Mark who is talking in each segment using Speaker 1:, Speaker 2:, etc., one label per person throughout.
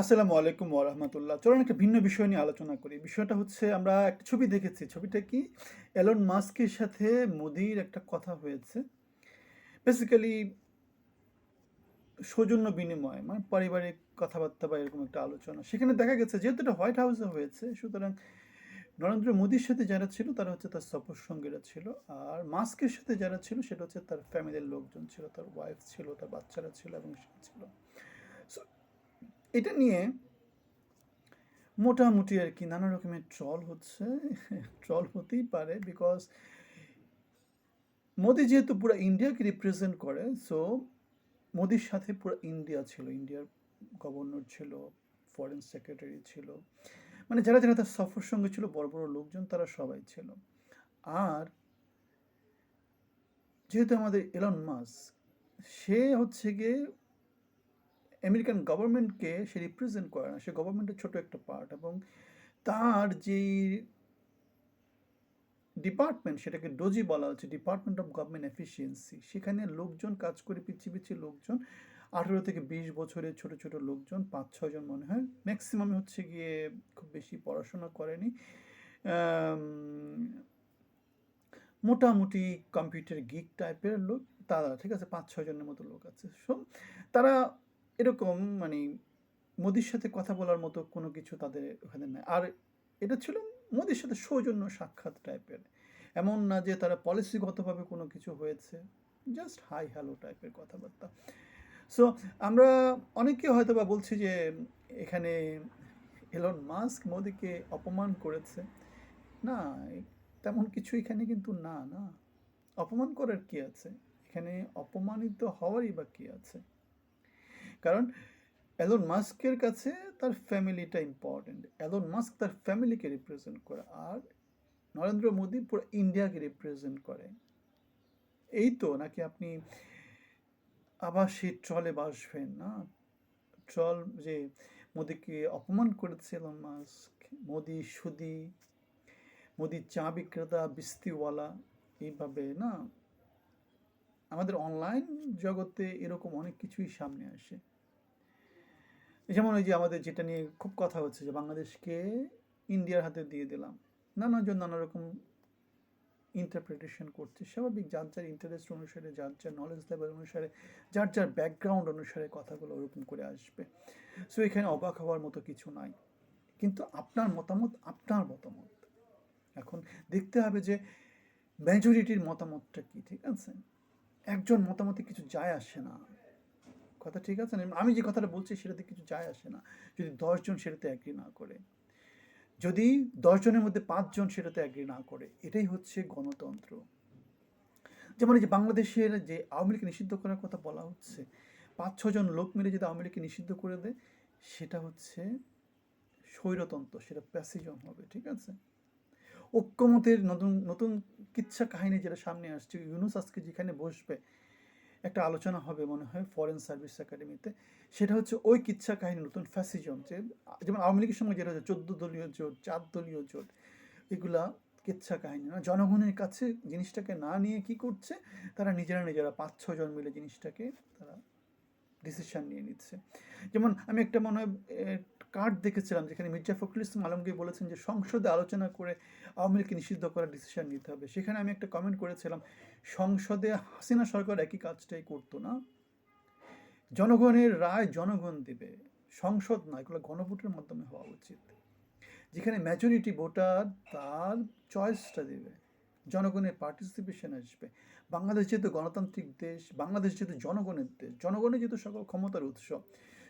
Speaker 1: আসসালামু আলাইকুম ওরহমতুল্লাহ চলুন একটা ভিন্ন বিষয় নিয়ে আলোচনা করি। বিষয়টা হচ্ছে আমরা একটা ছবি দেখেছি। ছবিটা কি? এলন মাস্কের সাথে মোদির একটা কথা হয়েছে। বেসিক্যালি সৌজন্য বিনিময় মানে পারিবারিক কথাবার্তা বা এরকম একটা আলোচনা। সেখানে দেখা গেছে, যেহেতু এটা হোয়াইট হাউসে হয়েছে, সুতরাং নরেন্দ্র মোদির সাথে যারা ছিল, তারা হচ্ছে তার সফর সঙ্গীরা ছিল। আর মাস্কের সাথে যারা ছিল, সেটা হচ্ছে তার ফ্যামিলির লোকজন ছিল, তার ওয়াইফ ছিল, তার বাচ্চারা ছিল এবং সে ছিল। এটা নিয়ে মোটামুটি আর কি নানা রকমের ট্রল হচ্ছে। ট্রল হতেই পারে বিকজ মোদি যেহেতু পুরো ইন্ডিয়াকে রিপ্রেজেন্ট করে সো মোদির সাথে পুরো ইন্ডিয়া ছিল, ইন্ডিয়ার গভর্নর ছিল ফরেন সেক্রেটারি ছিল। মানে যারা যারা তার সফর সঙ্গে ছিল, বড় বড় লোকজন তারা সবাই ছিল। আর যেহেতু আমাদের এলন মাস সে হচ্ছে গিয়ে আমেরিকান গভর্নমেন্টকে সে রিপ্রেজেন্ট করে না, সে গভর্নমেন্টের ছোট একটা পার্ট এবং তার যেই ডিপার্টমেন্ট সেটাকে ডোজি বলা হচ্ছে ডিপার্টমেন্ট অফ গভর্নমেন্ট এফিসিয়েন্সি সেখানে লোকজন কাজ করে পিছিয়ে পিছিয়ে লোকজন আঠেরো থেকে বিশ বছরের ছোট ছোট লোকজন, পাঁচ ছজন মনে হয় ম্যাক্সিমাম হচ্ছে গিয়ে খুব বেশি পড়াশোনা করেনি। মোটামুটি কম্পিউটার গিক টাইপের লোক, তারা, ঠিক আছে, পাঁচ ছজনের মতো লোক আছে। সো তারা এরকম মানে মোদির সাথে কথা বলার মতো কোনো কিছু তাদের ওখানে নেই। আর এটা ছিল মোদির সাথে সৌজন্য সাক্ষাৎ টাইপের এমন না যে তারা পলিসিগতভাবে কোনো কিছু হয়েছে জাস্ট হাই হ্যালো টাইপের কথাবার্তা। সো আমরা অনেকে হয়তো বা বলছি যে এখানে এলন মাস্ক মোদিকে অপমান করেছে। না, তেমন কিছু এখানে কিন্তু না না। অপমান করার কি আছে? এখানে অপমানিত হওয়ারই বা কী আছে? কারণ এলন মাস্কের কাছে তার ফ্যামিলিটা ইম্পর্টেন্ট এলন মাস্ক তার ফ্যামিলিকে রিপ্রেজেন্ট করে আর নরেন্দ্র মোদী পুরো ইন্ডিয়াকে রিপ্রেজেন্ট করে। এই তো নাকি আপনি আবার সেই ট্রলে বাসবেন না? ট্রল যে মোদীকে অপমান করেছে এলন মাস্ক মোদি সুদি, মোদি চা বিক্রেতা, বিস্তিওয়ালা, এইভাবে না? আমাদের অনলাইন জগতে এরকম অনেক কিছুই সামনে আসে। যেমন ওই যে আমাদের যেটা নিয়ে খুব কথা হচ্ছে যে বাংলাদেশকে ইন্ডিয়ার হাতে দিয়ে দিলাম। নানাজন নানা রকম ইন্টারপ্রিটেশন করছে। স্বাভাবিক যার যার ইন্টারেস্ট অনুসারে, যার যার নলেজ লেভেল অনুসারে, যার যার ব্যাকগ্রাউন্ড অনুসারে কথাগুলো ওরকম করে আসবে। সো এখানে অবাক হওয়ার মতো কিছু নাই। কিন্তু আপনার মতামত আপনার মতামত। এখন দেখতে হবে যে মেজরিটির মতামতটা কি, ঠিক আছে? একজন মতামতে কিছু যায় আসে না। কথা ঠিক আছে? না আমি যে কথাটা বলছি সেটাতে কিছু যায় আসে না। যদি দশজন সেটাতে অ্যাগ্রি না করে, যদি দশজনের মধ্যে পাঁচজন সেটাতে অ্যাগ্রি না করে, এটাই হচ্ছে গণতন্ত্র। যেমন যে বাংলাদেশের যে আওয়ামী লীগকে নিষিদ্ধ করার কথা বলা হচ্ছে, পাঁচ ছজন লোক মিলে যদি আওয়ামী লীগকে নিষিদ্ধ করে দেয়, সেটা হচ্ছে স্বৈরতন্ত্র, সেটা প্যাসিজম হবে, ঠিক আছে? ঐক্যমতের নতুন নতুন কিচ্ছা কাহিনী যেটা সামনে আসছে, ইউনুস আজকে যেখানে বসবে, একটা আলোচনা হবে মনে হয় ফরেন সার্ভিস একাডেমিতে সেটা হচ্ছে ওই কিচ্ছা কাহিনী, নতুন ফ্যাসিজম যে যেমন আওয়ামী লীগের সঙ্গে যেটা হচ্ছে চোদ্দ দলীয় জোট, চার দলীয় জোট, এগুলা কিচ্ছা কাহিনী না। জনগণের কাছে জিনিসটাকে না নিয়ে কি করছে, তারা নিজেরা নিজেরা পাঁচ ছজন মিলে জিনিসটাকে তারা ডিসিশন নিয়ে নিচ্ছে। যেমন আমি একটা মনে হয় কার্ড দেখেছিলাম যেখানে মির্জা ফখরুল ইসলাম আলমগীর বলেছেন যে সংসদে আলোচনা করে আওয়ামী লীগকে নিষিদ্ধ করার ডিসিশন নিতে হবে। সেখানে আমি একটা কমেন্ট করেছিলাম, সংসদে হাসিনা সরকার একই কাজটাই করতো না? জনগণের রায় জনগণ দেবে, সংসদ না, এগুলো গণভোটের মাধ্যমে হওয়া উচিত। যেখানে মেজরিটি ভোটার তার চয়েসটা দেবে, জনগণের পার্টিসিপেশন আসবে। বাংলাদেশ যেহেতু গণতান্ত্রিক দেশ, বাংলাদেশ যেহেতু জনগণের দেশ, জনগণের যেহেতু সকল ক্ষমতার উৎস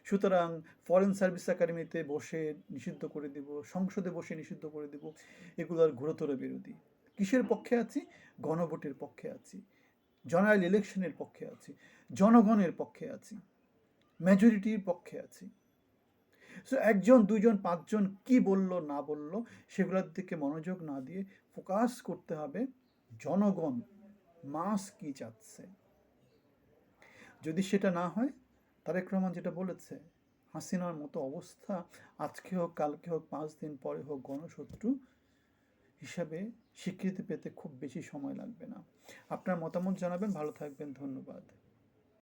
Speaker 1: সুতরাং ফরেন সার্ভিস একাডেমিতে বসে নিষিদ্ধ করে দেব, সংসদে বসে নিষিদ্ধ করে দেব, এগুলোর ঘোরতর বিরোধী। কিসের পক্ষে আছি? গণভোটের পক্ষে আছি। জেনারেল ইলেকশনের পক্ষে আছি। জনগণের পক্ষে আছি। মেজরিটির পক্ষে আছি। সো একজন, দুইজন, পাঁচজন কি বলল, না বলল, সেগুলোর দিকে মনোযোগ না দিয়ে ফোকাস করতে হবে জনগণ মাস কি চাচ্ছে। যদি সেটা না হয় তারেক রহমান যেটা বলেছে, হাসিনার মতো অবস্থা আজকে হোক, কালকে হোক, পাঁচ দিন পরে হোক, গণশত্রু হিসাবে স্বীকৃতি পেতে খুব বেশি সময় লাগবে না। আপনার মতামত জানাবেন, ভালো থাকবেন, ধন্যবাদ।